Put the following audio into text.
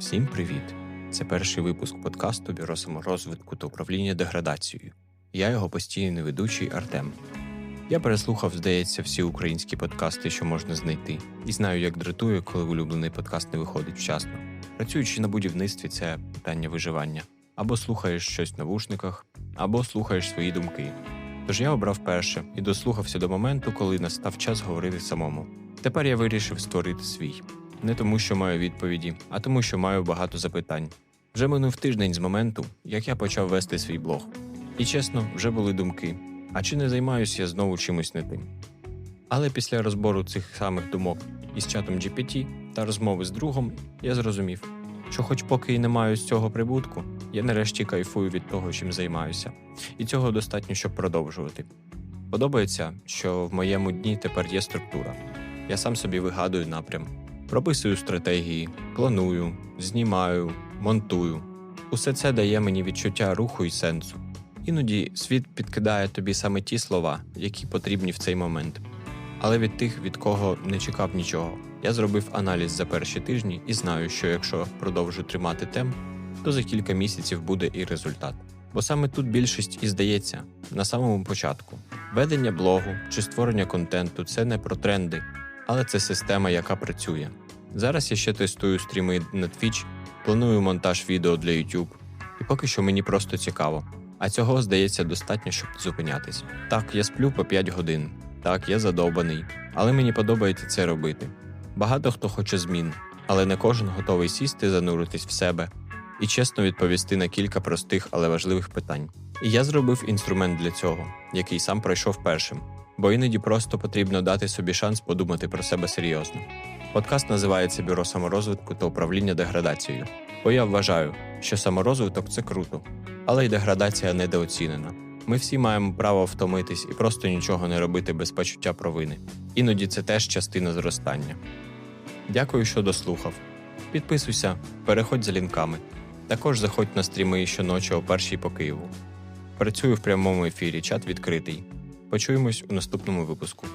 Всім привіт! Це перший випуск подкасту Бюро саморозвитку та управління деградацією. Я його постійний ведучий Артем. Я переслухав, здається, всі українські подкасти, що можна знайти, і знаю, як дратує, коли улюблений подкаст не виходить вчасно. Працюючи на будівництві, це питання виживання. Або слухаєш щось в навушниках, або слухаєш свої думки. Тож я обрав перше і дослухався до моменту, коли настав час говорити самому. Тепер я вирішив створити свій. Не тому, що маю відповіді, а тому, що маю багато запитань. Вже минув тиждень з моменту, як я почав вести свій блог. І чесно, вже були думки: а чи не займаюся я знову чимось не тим? Але після розбору цих самих думок із чатом GPT та розмови з другом я зрозумів, що, хоч поки і не маю з цього прибутку, я нарешті кайфую від того, чим займаюся, і цього достатньо, щоб продовжувати. Подобається, що в моєму дні тепер є структура. Я сам собі вигадую напрям, прописую стратегії, планую, знімаю, монтую. Усе це дає мені відчуття руху і сенсу. Іноді світ підкидає тобі саме ті слова, які потрібні в цей момент. Але від тих, від кого не чекав нічого, я зробив аналіз за перші тижні і знаю, що якщо продовжу тримати темп, то за кілька місяців буде і результат. Бо саме тут більшість і здається на самому початку. Ведення блогу чи створення контенту це не про тренди, але це система, яка працює. Зараз я ще тестую стріми на Twitch, планую монтаж відео для YouTube, і поки що мені просто цікаво. А цього здається достатньо, щоб зупинятись. Так, я сплю по 5 годин. Так, я задовбаний, але мені подобається це робити. Багато хто хоче змін, але не кожен готовий сісти, зануритись в себе і чесно відповісти на кілька простих, але важливих питань. І я зробив інструмент для цього, який сам пройшов першим, бо іноді просто потрібно дати собі шанс подумати про себе серйозно. Подкаст називається Бюро саморозвитку та управління деградацією, бо я вважаю, що саморозвиток це круто, але й деградація недооцінена. Ми всі маємо право втомитись і просто нічого не робити без почуття провини. Іноді це теж частина зростання. Дякую, що дослухав. Підписуйся, переходь за лінками. Також заходь на стріми щоночі о першій по Києву. Працюю в прямому ефірі, чат відкритий. Почуємось у наступному випуску.